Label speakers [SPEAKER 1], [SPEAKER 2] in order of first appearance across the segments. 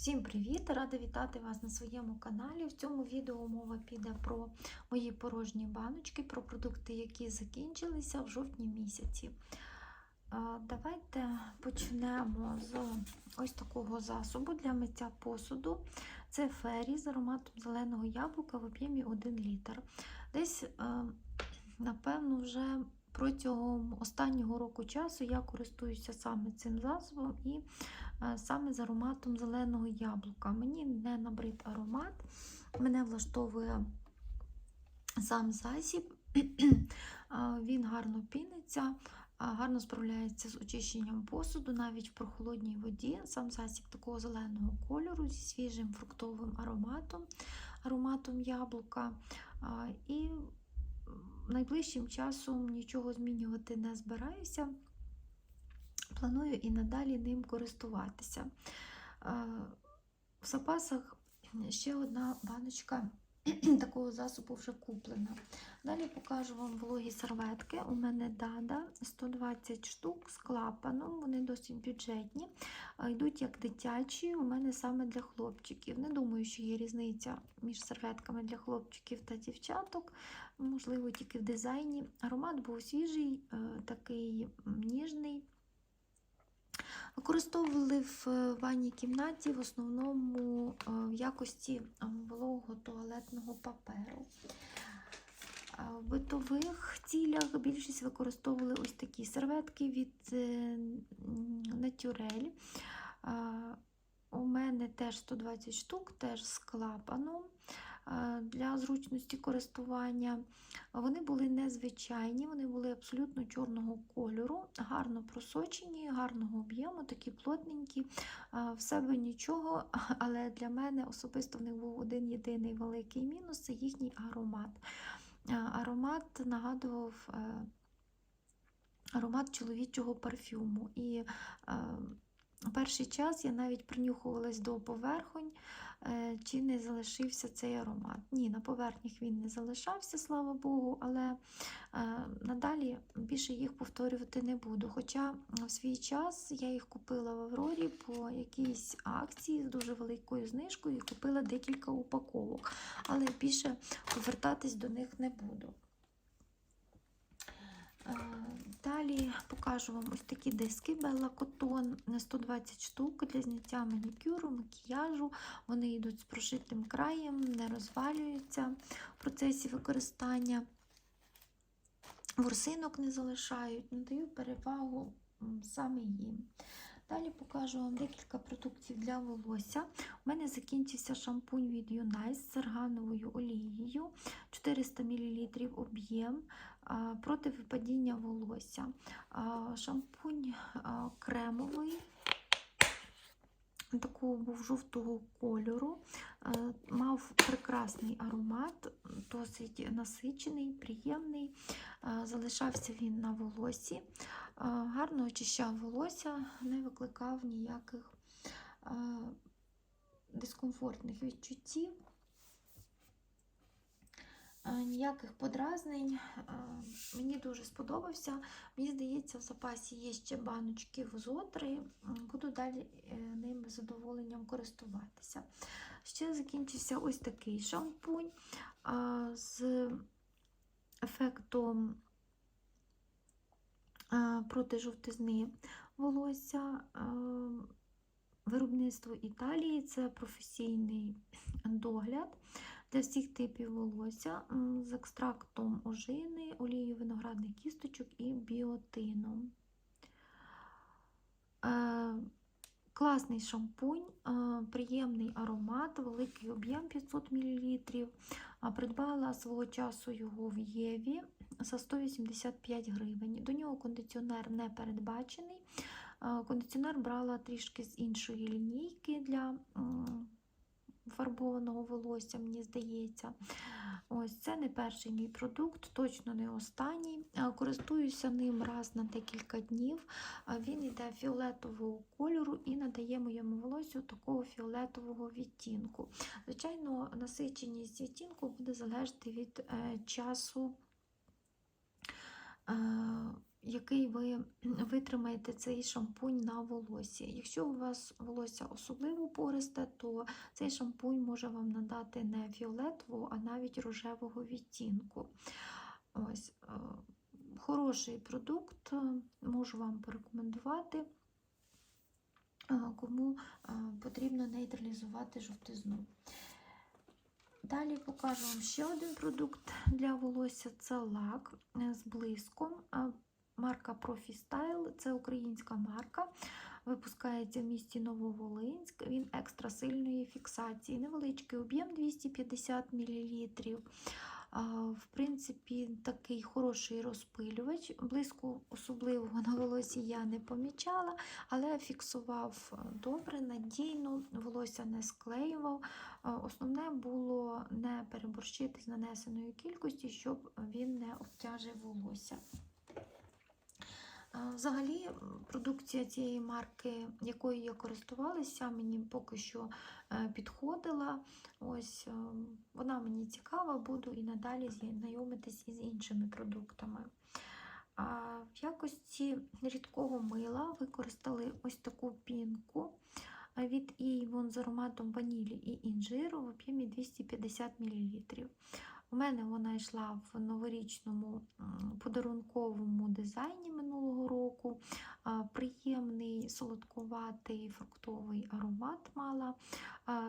[SPEAKER 1] Всім привіт! Рада вітати вас на своєму каналі. В цьому відео мова піде про мої порожні баночки, про продукти, які закінчилися в жовтні місяці. Давайте почнемо з ось такого засобу для миття посуду. Це фері з ароматом зеленого яблука в об'ємі 1 літр. Десь, е, напевно, вже протягом останнього року часу я користуюся саме цим засобом і саме з ароматом зеленого яблука. Мені не набрид аромат, мене влаштовує сам засіб, він гарно піниться, гарно справляється з очищенням посуду, навіть в прохолодній воді. Сам засіб такого зеленого кольору зі свіжим фруктовим ароматом, ароматом яблука. І найближчим часом нічого змінювати не збираюся. Планую і надалі ним користуватися. Е, В запасах ще одна баночка такого засобу вже куплена. Далі покажу вам вологі серветки. У мене дада 120 штук з клапаном, вони досить бюджетні. Йдуть як дитячі, у мене саме для хлопчиків. Не думаю, що є різниця між серветками для хлопчиків та дівчаток, можливо, тільки в дизайні. Аромат був свіжий, е, такий ніжний. Використовували в е, ванній кімнаті в основному е, в якості е, вологого туалетного паперу. В битових цілях більшість використовували ось такі серветки від. А, У мене теж 120 штук, теж з клапаном для зручності користування. Вони були незвичайні, вони були абсолютно чорного кольору, гарно просочені, гарного об'єму, такі плотненькі. В себе нічого, але для мене особисто в них був один єдиний великий мінус це їхній аромат. Аромат нагадував е, аромат чоловічого парфюму. І е, перший час я навіть принюхувалась до поверхонь, е, чи не залишився цей аромат. Ні, на поверхнях він не залишався, слава Богу, але е, надалі більше їх повторювати не буду. Хоча в свій час я їх купила в Аврорі по якійсь акції з дуже великою знижкою і купила декілька упаковок, але більше повертатись до них не буду. Е, Далі покажу вам ось такі диски Bella Cotton на 120 штук для зняття манікюру, макіяжу. Вони йдуть з прошитим краєм, не розвалюються в процесі використання. Ворсинок не залишають, надаю перевагу саме їм. Далі покажу вам декілька продуктів для волосся. У мене закінчився шампунь від Юнайс з аргановою олією, 400 мл об'єм проти випадіння волосся. Шампунь кремовий, такого був жовтого кольору, мав прекрасний аромат, досить насичений, приємний. Залишався він на волосі, гарно очищав волосся, не викликав ніяких дискомфортних відчуттів. Е, Ніяких подразнень. Е, Мені дуже сподобався. Мені здається, в запасі є ще баночки в зотри. Буду далі е, ними з задоволенням користуватися. Ще закінчився ось такий шампунь з ефектом проти жовтизни волосся. Виробництво Італії це професійний догляд для всіх типів волосся з екстрактом ожини, олією виноградних кісточок і біотином. Е, Класний шампунь, е, приємний аромат, великий об'єм 500 мл. Придбала свого часу його в Єві за 185 гривень. До нього кондиціонер не передбачений. Е, Кондиціонер брала трішки з іншої лінійки для фарбованого волосся, мені здається. Ось це не перший мій продукт, точно не останній. Е, Користуюся ним раз на декілька днів. Е, Він йде фіолетового кольору і надає моєму волосю такого фіолетового відтінку. Звичайно, насиченість відтінку буде залежати від е, часу. Який ви витримаєте цей шампунь на волосі. Якщо у вас волосся особливо пористе, то цей шампунь може вам надати не фіолетового, а навіть рожевого відтінку. Ось, е, Хороший продукт, е, можу вам порекомендувати, е, кому потрібно нейтралізувати жовтизну. Далі покажу вам ще один продукт для волосся це лак з блиском. Марка Profi Style, це українська марка. Випускається в місті Нововолинськ. Він екстра сильної фіксації. Невеличкий об'єм 250 мл. В принципі, такий хороший розпилювач. Блиску особливого на волосі я не помічала, але фіксував добре, надійно, волосся не склеював. Основне було не переборщити з нанесеною кількістю, щоб він не обтяжив волосся. Взагалі, продукція цієї марки, якою я користувалася, мені поки що е, підходила. Ось е, Вона мені цікава, буду і надалі знайомитись із іншими продуктами. В якості рідкого мила використали ось таку пінку від Avon з ароматом ванілі і інжиру в об'ємі 250 мл. У мене вона йшла в новорічному подарунковому дизайні минулого року. Приємний солодкуватий фруктовий аромат мала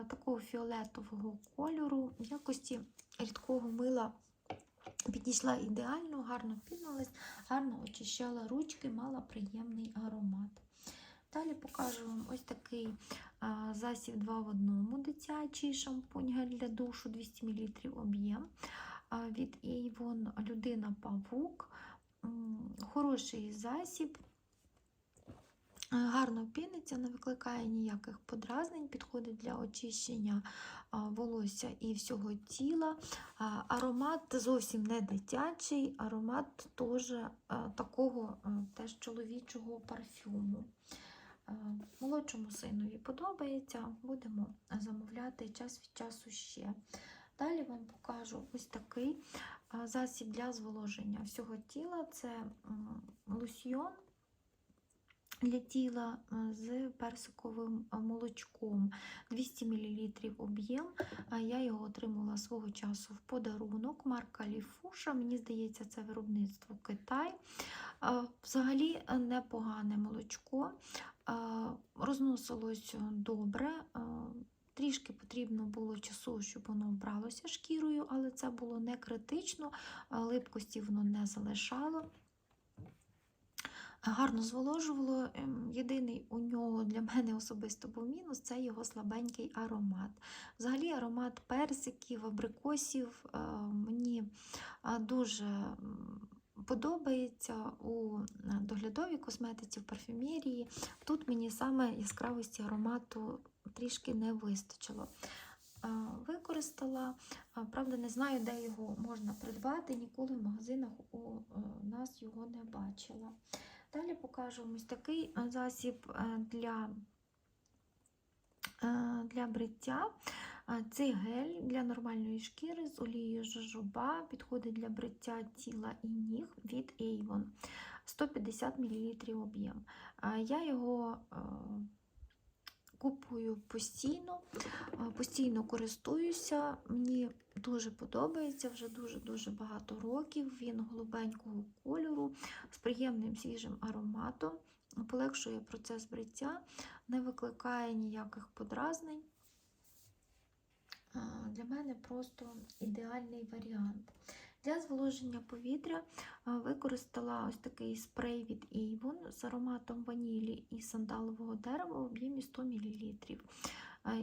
[SPEAKER 1] такого фіолетового кольору. В якості рідкого мила підійшла ідеально, гарно піналась, гарно очищала ручки, мала приємний аромат. Далі покажу вам ось такий засіб 2 в 1 дитячий шампунь гель для душу 200 мл об'єм від Avon Людина Павук. Хороший засіб. Гарно піниться, не викликає ніяких подразнень, підходить для очищення волосся і всього тіла. Аромат зовсім не дитячий, аромат теж такого теж чоловічого парфюму. Молодшому синові подобається, будемо замовляти час від часу ще. Далі вам покажу ось такий засіб для зволоження всього тіла це лусьйон для тіла з персиковим молочком 200 мл об'єм. Я його отримала свого часу в подарунок. Марка Ліфуша. Мені здається, це виробництво Китай. Взагалі непогане молочко. Розносилось добре. Трішки потрібно було часу, щоб воно вбралося шкірою, але це було не критично, липкості воно не залишало. Гарно зволожувало. Ем, єдиний у нього для мене особисто був мінус це його слабенький аромат. Взагалі, аромат персиків, абрикосів мені дуже подобається у доглядовій косметиці, в парфюмерії. Тут мені саме яскравості аромату трішки не вистачило. Використала, правда, не знаю, де його можна придбати, ніколи в магазинах у нас його не бачила. Далі покажу ось такий засіб для для бриття. Це гель для нормальної шкіри з олією жожоба, підходить для бриття тіла і ніг від Avon. 150 мл об'єм. Я його купую постійно, постійно користуюся, мені дуже подобається вже дуже-дуже багато років. Він голубенького кольору з приємним свіжим ароматом, полегшує процес бриття, не викликає ніяких подразнень. Для мене просто ідеальний варіант. Для зволоження повітря використала ось такий спрей від Avon з ароматом ванілі і сандалового дерева в об'ємі 100 мл.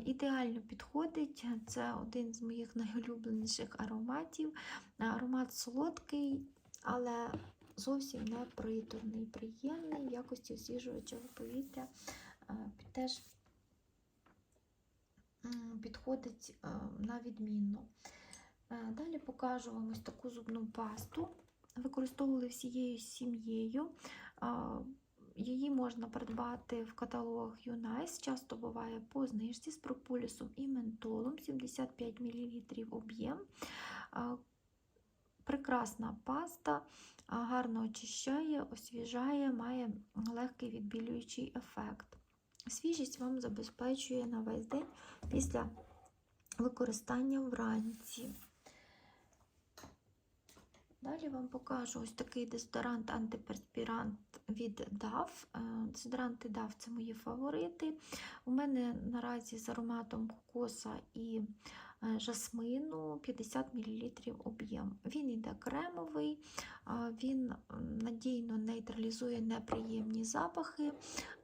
[SPEAKER 1] Ідеально підходить, це один з моїх найулюбленіших ароматів. Аромат солодкий, але зовсім не приторний, приємний в якості освіжувача повітря. Теж підходить на відмінно. Далі покажу вам ось таку зубну пасту. Використовували всією сім'єю. Її можна придбати в каталогах Юнайс, часто буває по знижці з прополісом і ментолом 75 мл об'єм. Прекрасна паста, гарно очищає, освіжає, має легкий відбілюючий ефект. Свіжість вам забезпечує на весь день після використання вранці. Далі вам покажу ось такий дезодорант антиперспірант від DAF. Е, Дезодоранти DAF це мої фаворити. У мене наразі з ароматом кокоса і жасмину 50 мл об'єм. Він йде кремовий, він надійно нейтралізує неприємні запахи.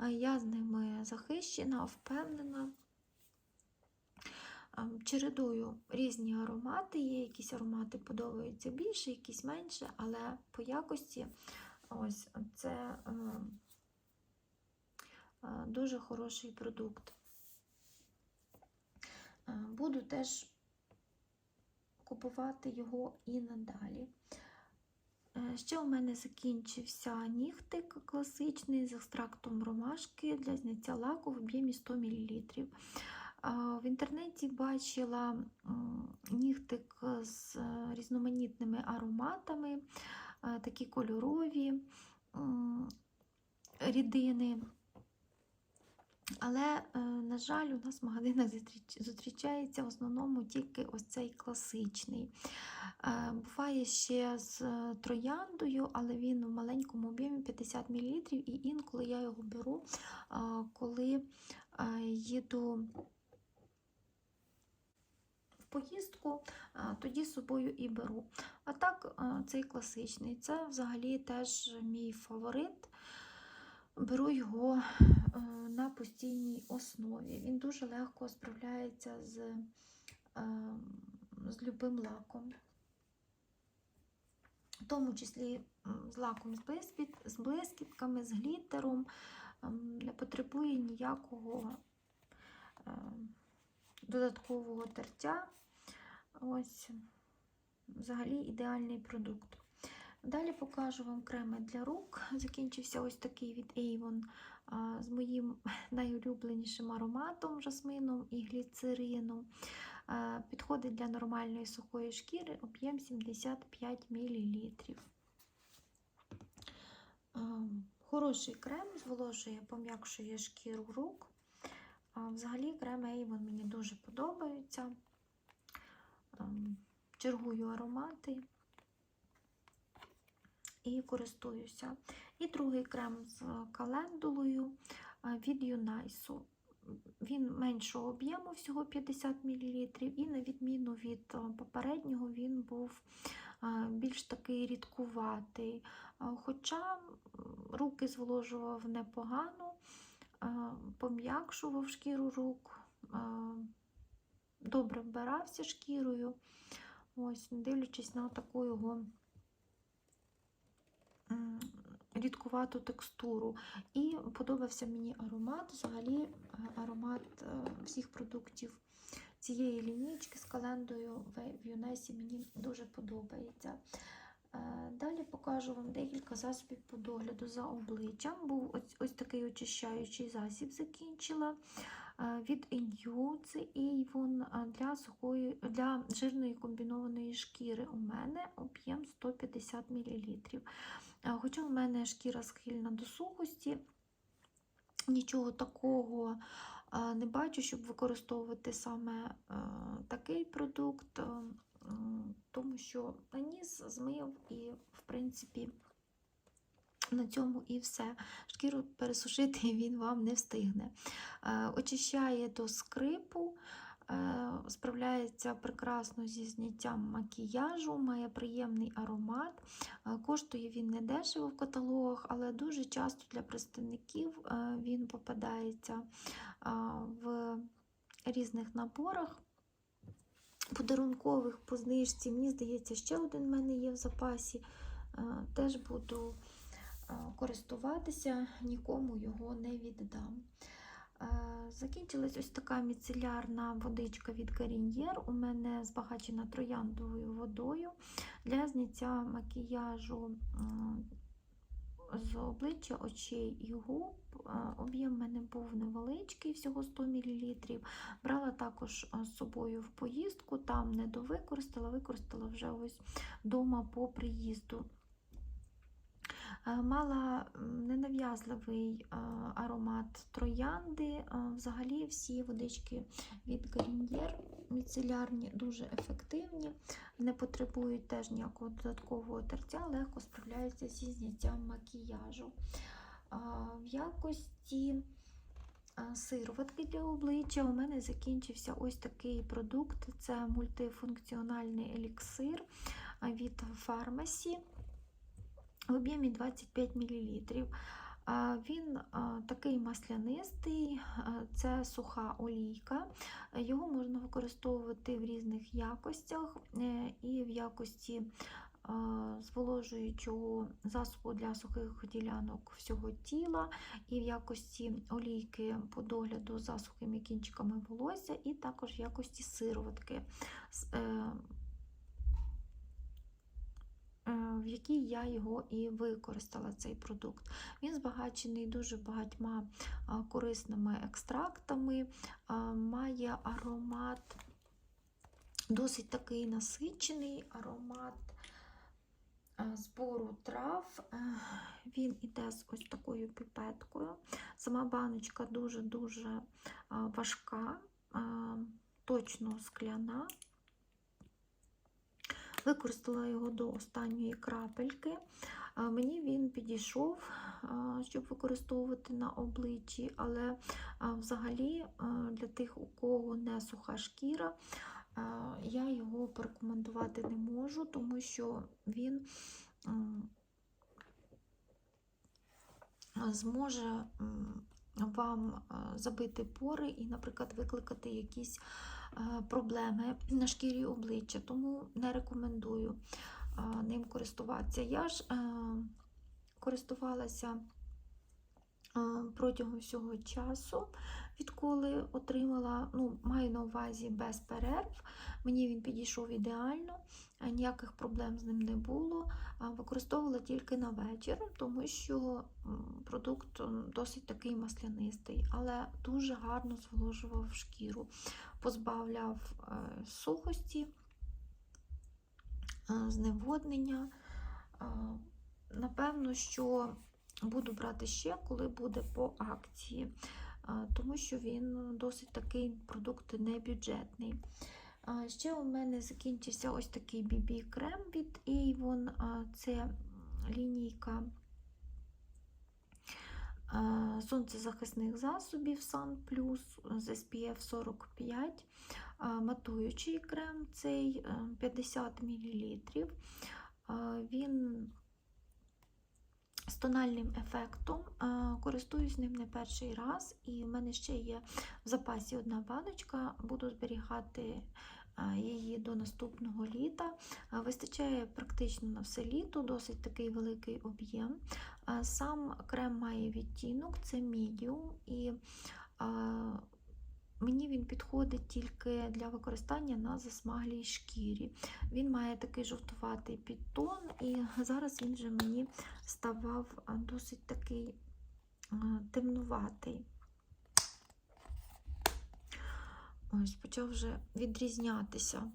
[SPEAKER 1] Я з ними захищена, впевнена. Ем, Чередую різні аромати. Є якісь аромати подобаються більше, якісь менше, але по якості ось це е, е, дуже хороший продукт. Е, Буду теж купувати його і надалі. Е, Ще у мене закінчився нігтик класичний з екстрактом ромашки для зняття лаку в об'ємі 100 мл. В інтернеті бачила нігтик з е, різноманітними ароматами, е, такі кольорові рідини. Але, е, на жаль, у нас в магазинах зустрічається в основному тільки ось цей класичний. Е, Буває ще з е, трояндою, але він в маленькому об'ємі 50 мл, і інколи я його беру, коли їду в поїздку, тоді з собою і беру. А так, цей класичний. Це взагалі теж мій фаворит. Беру його на постійній основі. Він дуже легко справляється з, е, з любим лаком. В тому числі з лаком з, блискіт, з блискітками, з глітером, ем, не потребує ніякого е, додаткового тертя. Ось, взагалі ідеальний продукт. Далі покажу вам креми для рук. Закінчився ось такий від Avon з моїм найулюбленішим ароматом жасмином і гліцерином. Підходить для нормальної сухої шкіри, об'єм 75 мл. Хороший крем, зволожує, пом'якшує шкіру рук. Взагалі креми Avon мені дуже подобаються. Ем, Чергую аромати і користуюся. І другий крем з календулою від Юнайсу. Він меншого об'єму, всього 50 мл, і на відміну від попереднього, він був більш такий рідкуватий. Хоча руки зволожував непогано, пом'якшував шкіру рук, добре вбирався шкірою. Ось, дивлячись на таку його рідкувату текстуру. І подобався мені аромат, взагалі е, аромат е, всіх продуктів цієї лінійки з календою в Юнесі мені дуже подобається. Е, Далі покажу вам декілька засобів по догляду за обличчям. Був ось, ось такий очищаючий засіб закінчила від Inyu. Це Avon для сухої, для жирної комбінованої шкіри. У мене об'єм 150 мл. Хоча у мене шкіра схильна до сухості, нічого такого не бачу, щоб використовувати саме такий продукт, тому що наніс, змив і, в принципі, на цьому і все. Шкіру пересушити він вам не встигне. Очищає до скрипу, справляється прекрасно зі зняттям макіяжу, має приємний аромат. Е, Коштує він не дешево в каталогах, але дуже часто для представників е, він попадається е, в різних наборах. Подарункових по знижці, мені здається, ще один в мене є в запасі. Е, Теж буду е, користуватися, нікому його не віддам. Е, Закінчилась ось така міцелярна водичка від Garnier. У мене збагачена трояндовою водою для зняття макіяжу з обличчя, очей і губ. Е, Об'єм в мене був невеличкий, всього 100 мл. Брала також е, з собою в поїздку, там не довикористала, використала вже ось вдома по приїзду. Е, Мала ненав'язливий е, аромат троянди. Е, Взагалі всі водички від Garnier міцелярні дуже ефективні, не потребують теж ніякого додаткового терця, легко справляються зі зняттям макіяжу. В якості сироватки для обличчя у мене закінчився ось такий продукт. Це мультифункціональний еліксир від фармасі в об'ємі 25 мл. Він такий маслянистий, це суха олійка. Його можна використовувати в різних якостях е, і в якості зволожуючого засобу для сухих ділянок всього тіла, і в якості олійки по догляду за сухими кінчиками волосся, і також в якості сироватки. Е, е, В якій я його і використала цей продукт. Він збагачений дуже багатьма корисними екстрактами, має аромат досить такий насичений аромат збору трав. Е, Він іде з ось такою піпеткою. Сама баночка дуже-дуже важка, точно скляна. Використала його до останньої крапельки. Мені він підійшов, щоб використовувати на обличчі, але взагалі для тих, у кого не суха шкіра, я його порекомендувати не можу, тому що він зможе вам забити пори і, наприклад, викликати якісь проблеми на шкірі обличчя, тому не рекомендую ним користуватися. Я ж е, користувалася е, протягом всього часу, відколи отримала, ну, маю на увазі без перерв. Мені він підійшов ідеально, е, ніяких проблем з ним не було. Використовувала тільки на вечір, тому що продукт досить такий маслянистий, але дуже гарно зволожував шкіру, позбавляв е, сухості, е, зневоднення. Напевно, що буду брати ще, коли буде по акції, тому що він досить такий продукт небюджетний. Ще у мене закінчився ось такий BB-крем від Avon. Це лінійка сонцезахисних засобів Sun Plus з SPF 45. Матуючий крем цей е, 50 мл. Він з тональним ефектом. Користуюсь ним не перший раз, і в мене ще є в запасі одна баночка. Буду зберігати її до наступного літа. Вистачає практично на все літо, досить такий великий об'єм. Сам крем має відтінок, це medium, і Мені він підходить тільки для використання на засмаглій шкірі. Він має такий жовтуватий підтон, і зараз він вже мені ставав досить такий темнуватий. Ось, почав вже відрізнятися.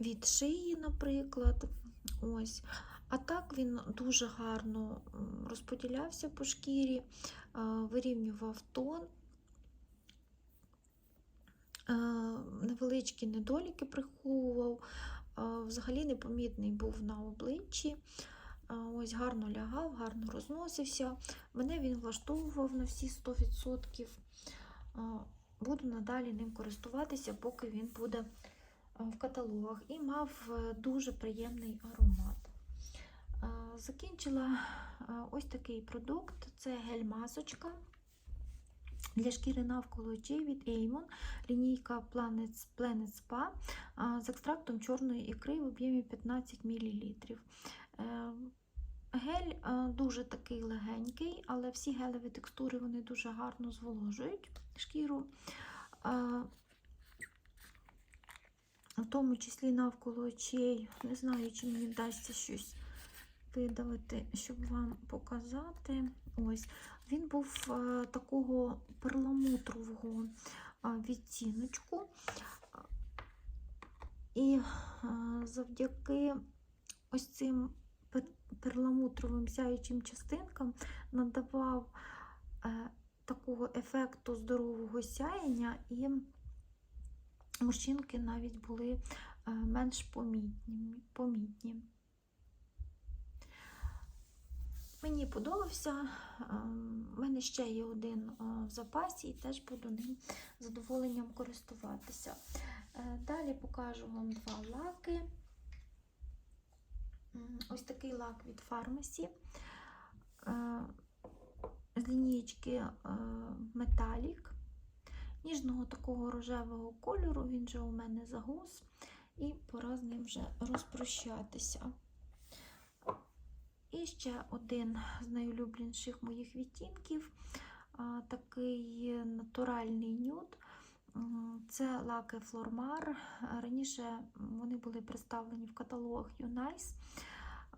[SPEAKER 1] Від шиї, наприклад. Ось. А так він дуже гарно розподілявся по шкірі, вирівнював тон. Невеличкі недоліки приховував, взагалі непомітний був на обличчі. Ось гарно лягав, гарно розносився. Мене він влаштовував на всі 100%. Буду надалі ним користуватися, поки він буде в каталогах. І мав е, дуже приємний аромат. Закінчила ось такий продукт: це гель-масочка для шкіри навколо очей від Avon, лінійка Planet, Planet Spa з екстрактом чорної ікри в об'ємі 15 мл. Гель дуже такий легенький, але всі гелеві текстури вони дуже гарно зволожують шкіру. В тому числі навколо очей. Не знаю, чи мені вдасться щось видавити, щоб вам показати. Ось, він був е, такого перламутрового відтіночку. І е, завдяки ось цим перламутровим сяючим частинкам надавав е, такого ефекту здорового сяєння, і морщинки навіть були менш помітні. помітні. Мені подобався. У мене ще є один е, в запасі і теж буду ним задоволенням користуватися. Е, Далі покажу вам два лаки. Ось такий лак від. Е, З лінієчки е, Metallic. Ніжного такого рожевого кольору, він же у мене загус, і пора з ним вже розпрощатися. І ще один з найулюбленіших моїх відтінків такий натуральний нюд. Це лаки Флормар. Раніше вони були представлені в каталогах Юнайс.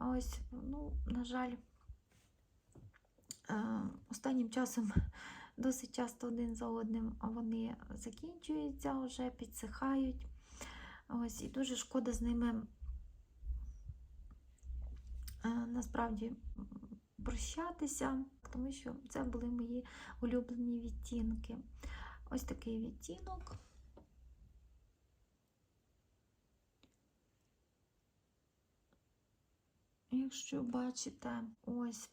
[SPEAKER 1] Ось, ну, на жаль, е, останнім часом досить часто один за одним вони закінчуються, вже підсихають. Ось, і дуже шкода з ними насправді прощатися, тому що це були мої улюблені відтінки. Ось такий відтінок. Якщо бачите, ось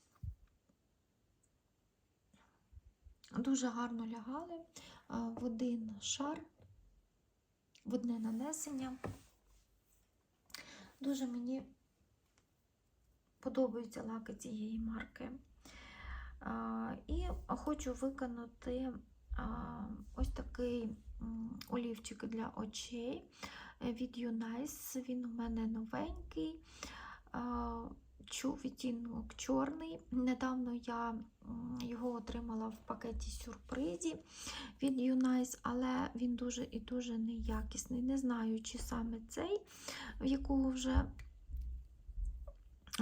[SPEAKER 1] дуже гарно лягали в один шар, в одне нанесення. Дуже мені подобаються лаки цієї марки. І хочу виконати ось такий олівчик для очей від Unice. Він у мене новенький. Відтінок чорний. Недавно я його отримала в пакеті сюрпризі від Unice, але він дуже і дуже неякісний. Не знаю, чи саме цей, в якого вже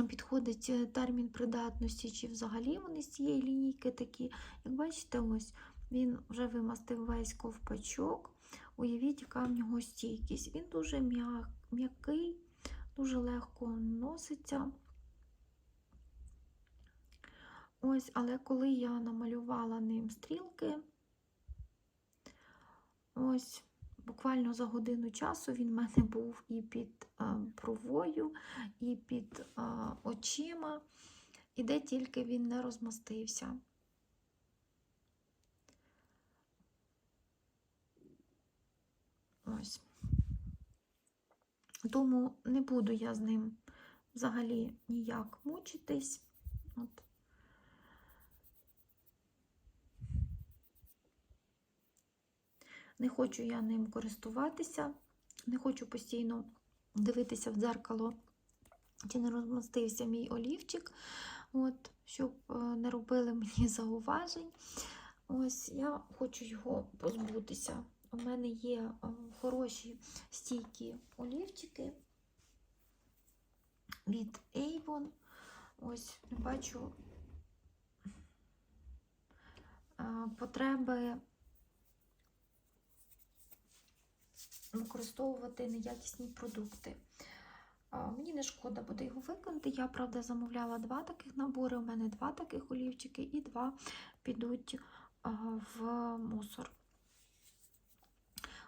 [SPEAKER 1] підходить е, термін придатності, чи взагалі вони з цієї лінійки такі. Як бачите, ось він вже вимастив весь ковпачок. Уявіть, яка в нього стійкість. Він дуже м'який, дуже легко носиться. Ось, але коли я намалювала ним стрілки, ось буквально за годину часу він в мене був і під е, бровою, і під е, очима, і де тільки він не розмастився. Ось. Тому не буду я з ним взагалі ніяк мучитись. От. Не хочу я ним користуватися, не хочу постійно дивитися в дзеркало, чи не розмастився мій олівчик, от, щоб е, не робили мені зауважень. Ось я хочу його позбутися. У мене є е, хороші стійкі олівчики від Avon. Ось бачу е, потреби використовувати неякісні продукти. Мені не шкода буде його виконати. Я, правда, замовляла два таких набори. У мене два таких олівчики і два підуть в мусор.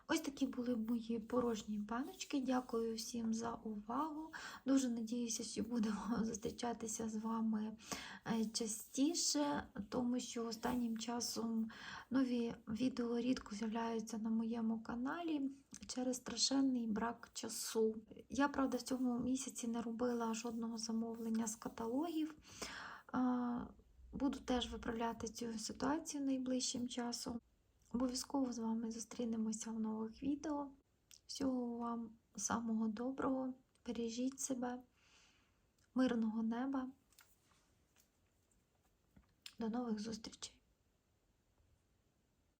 [SPEAKER 1] Ось такі були мої порожні баночки. Дякую всім за увагу. Дуже надіюся, що будемо зустрічатися з вами е, частіше, тому що останнім часом нові відео рідко з'являються на моєму каналі через страшенний брак часу. Я, правда, в цьому місяці не робила жодного замовлення з каталогів. Буду теж виправляти цю ситуацію найближчим часом. Обов'язково з вами зустрінемося в нових відео. Всього вам самого доброго. Бережіть себе, мирного неба. До нових зустрічей!